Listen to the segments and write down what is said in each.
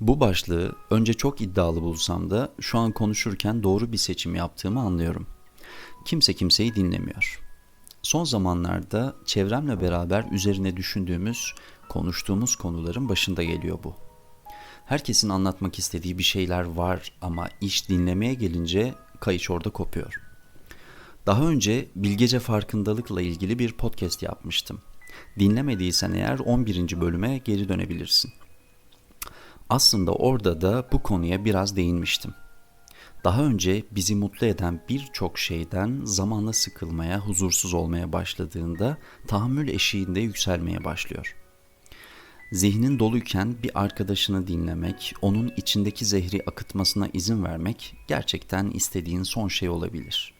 Bu başlığı önce çok iddialı bulsam da şu an konuşurken doğru bir seçim yaptığımı anlıyorum. Kimse kimseyi dinlemiyor. Son zamanlarda çevremle beraber üzerine düşündüğümüz, konuştuğumuz konuların başında geliyor bu. Herkesin anlatmak istediği bir şeyler var ama iş dinlemeye gelince kayış orada kopuyor. Daha önce bilgece farkındalıkla ilgili bir podcast yapmıştım. Dinlemediysen eğer 11. bölüme geri dönebilirsin. Aslında orada da bu konuya biraz değinmiştim. Daha önce bizi mutlu eden birçok şeyden zamanla sıkılmaya, huzursuz olmaya başladığında tahammül eşiğinde yükselmeye başlıyor. Zihnin doluyken bir arkadaşını dinlemek, onun içindeki zehri akıtmasına izin vermek gerçekten istediğin son şey olabilir.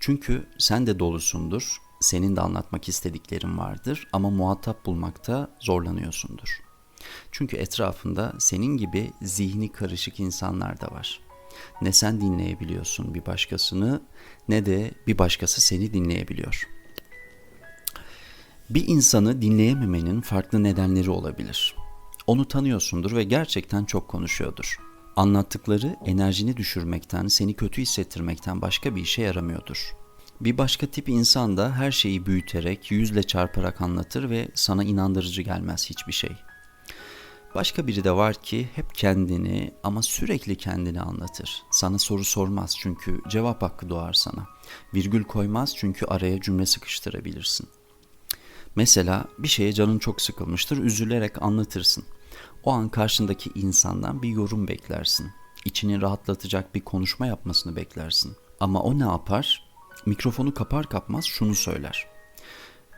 Çünkü sen de dolusundur, senin de anlatmak istediklerin vardır ama muhatap bulmakta zorlanıyorsundur. Çünkü etrafında senin gibi zihni karışık insanlar da var. Ne sen dinleyebiliyorsun bir başkasını ne de bir başkası seni dinleyebiliyor. Bir insanı dinleyememenin farklı nedenleri olabilir. Onu tanıyorsundur ve gerçekten çok konuşuyordur. Anlattıkları enerjini düşürmekten, seni kötü hissettirmekten başka bir işe yaramıyordur. Bir başka tip insan da her şeyi büyüterek, yüzle çarparak anlatır ve sana inandırıcı gelmez hiçbir şey. Başka biri de var ki hep kendini ama sürekli kendini anlatır. Sana soru sormaz çünkü cevap hakkı doğar sana. Virgül koymaz çünkü araya cümle sıkıştırabilirsin. Mesela bir şeye canın çok sıkılmıştır, üzülerek anlatırsın. O an karşındaki insandan bir yorum beklersin. İçini rahatlatacak bir konuşma yapmasını beklersin. Ama o ne yapar? Mikrofonu kapar kapmaz şunu söyler.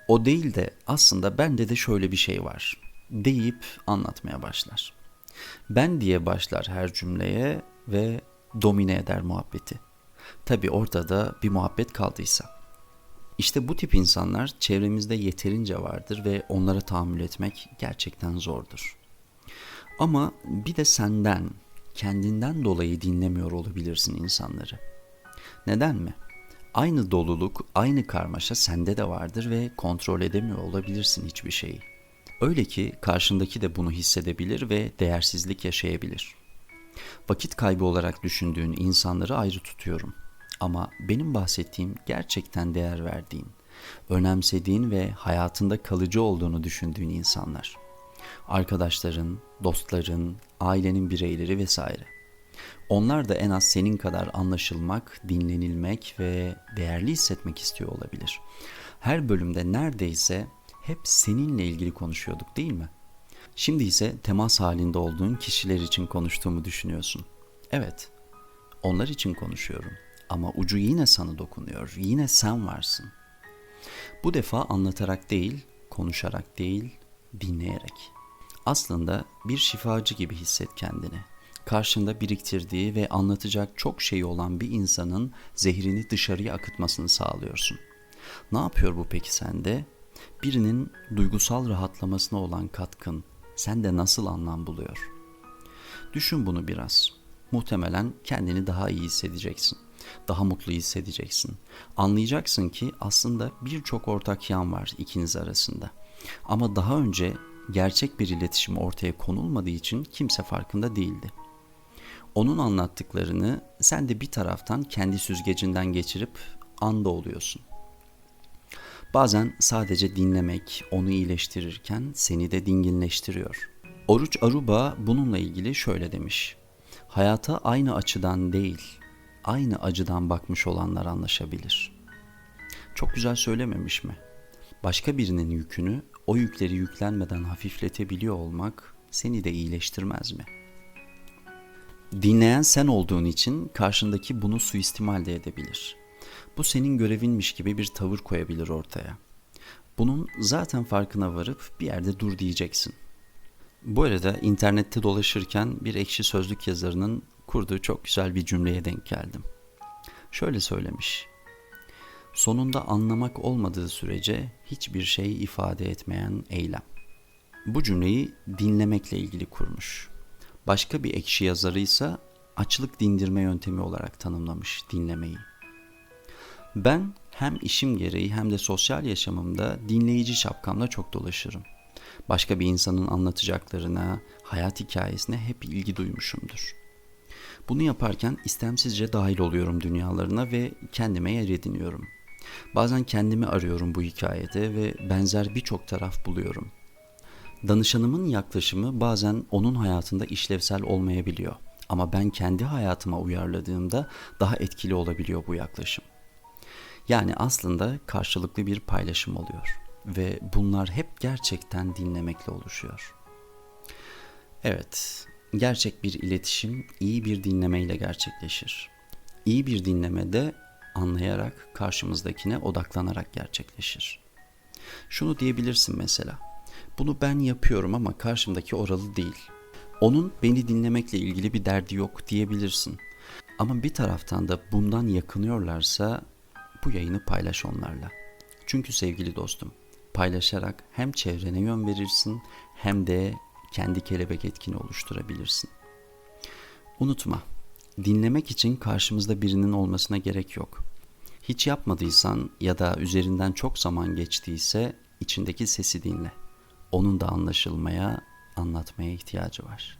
O değil de aslında bende de şöyle bir şey var deyip anlatmaya başlar. Ben diye başlar her cümleye ve domine eder muhabbeti. Tabi ortada bir muhabbet kaldıysa. İşte bu tip insanlar çevremizde yeterince vardır ve onlara tahammül etmek gerçekten zordur. Ama bir de senden, kendinden dolayı dinlemiyor olabilirsin insanları. Neden mi? Aynı doluluk, aynı karmaşa sende de vardır ve kontrol edemiyor olabilirsin hiçbir şeyi. Öyle ki karşındaki de bunu hissedebilir ve değersizlik yaşayabilir. Vakit kaybı olarak düşündüğün insanları ayrı tutuyorum. Ama benim bahsettiğim gerçekten değer verdiğin, önemsediğin ve hayatında kalıcı olduğunu düşündüğün insanlar. Arkadaşların, dostların, ailenin bireyleri vesaire. Onlar da en az senin kadar anlaşılmak, dinlenilmek ve değerli hissetmek istiyor olabilir. Her bölümde neredeyse hep seninle ilgili konuşuyorduk değil mi? Şimdi ise temas halinde olduğun kişiler için konuştuğumu düşünüyorsun. Evet, onlar için konuşuyorum ama ucu yine sana dokunuyor, yine sen varsın. Bu defa anlatarak değil, konuşarak değil, dinleyerek. Aslında bir şifacı gibi hisset kendini. Karşında biriktirdiği ve anlatacak çok şey olan bir insanın zehrini dışarıya akıtmasını sağlıyorsun. Ne yapıyor bu peki sende? Birinin duygusal rahatlamasına olan katkın sende nasıl anlam buluyor? Düşün bunu biraz. Muhtemelen kendini daha iyi hissedeceksin. Daha mutlu hissedeceksin. Anlayacaksın ki aslında birçok ortak yan var ikiniz arasında. Ama daha önce gerçek bir iletişim ortaya konulmadığı için kimse farkında değildi. Onun anlattıklarını sen de bir taraftan kendi süzgecinden geçirip anda oluyorsun. Bazen sadece dinlemek onu iyileştirirken seni de dinginleştiriyor. Oruç Aruba bununla ilgili şöyle demiş. Hayata aynı açıdan değil, aynı acıdan bakmış olanlar anlaşabilir. Çok güzel söylememiş mi? Başka birinin yükünü o yükleri yüklenmeden hafifletebiliyor olmak seni de iyileştirmez mi? Dinleyen sen olduğun için karşındaki bunu suistimal de edebilir bu senin görevinmiş gibi bir tavır koyabilir ortaya. Bunun zaten farkına varıp bir yerde dur diyeceksin. Bu arada internette dolaşırken bir ekşi sözlük yazarının kurduğu çok güzel bir cümleye denk geldim. Şöyle söylemiş. Sonunda anlamak olmadığı sürece hiçbir şey ifade etmeyen eylem. Bu cümleyi dinlemekle ilgili kurmuş. Başka bir ekşi yazarı ise açlık dindirme yöntemi olarak tanımlamış dinlemeyi. Ben hem işim gereği hem de sosyal yaşamımda dinleyici şapkamla çok dolaşırım. Başka bir insanın anlatacaklarına, hayat hikayesine hep ilgi duymuşumdur. Bunu yaparken istemsizce dahil oluyorum dünyalarına ve kendime yer ediniyorum. Bazen kendimi arıyorum bu hikayede ve benzer birçok taraf buluyorum. Danışanımın yaklaşımı bazen onun hayatında işlevsel olmayabiliyor. Ama ben kendi hayatıma uyarladığımda daha etkili olabiliyor bu yaklaşım. Yani aslında karşılıklı bir paylaşım oluyor ve bunlar hep gerçekten dinlemekle oluşuyor. Evet, gerçek bir iletişim iyi bir dinlemeyle gerçekleşir. İyi bir dinlemede anlayarak karşımızdakine odaklanarak gerçekleşir. Şunu diyebilirsin mesela. Bunu ben yapıyorum ama karşımdaki oralı değil. Onun beni dinlemekle ilgili bir derdi yok diyebilirsin. Ama bir taraftan da bundan yakınıyorlarsa bu yayını paylaş onlarla. Çünkü sevgili dostum, paylaşarak hem çevrene yön verirsin hem de kendi kelebek etkini oluşturabilirsin. Unutma, dinlemek için karşımızda birinin olmasına gerek yok. Hiç yapmadıysan ya da üzerinden çok zaman geçtiyse içindeki sesi dinle. Onun da anlaşılmaya, anlatmaya ihtiyacı var.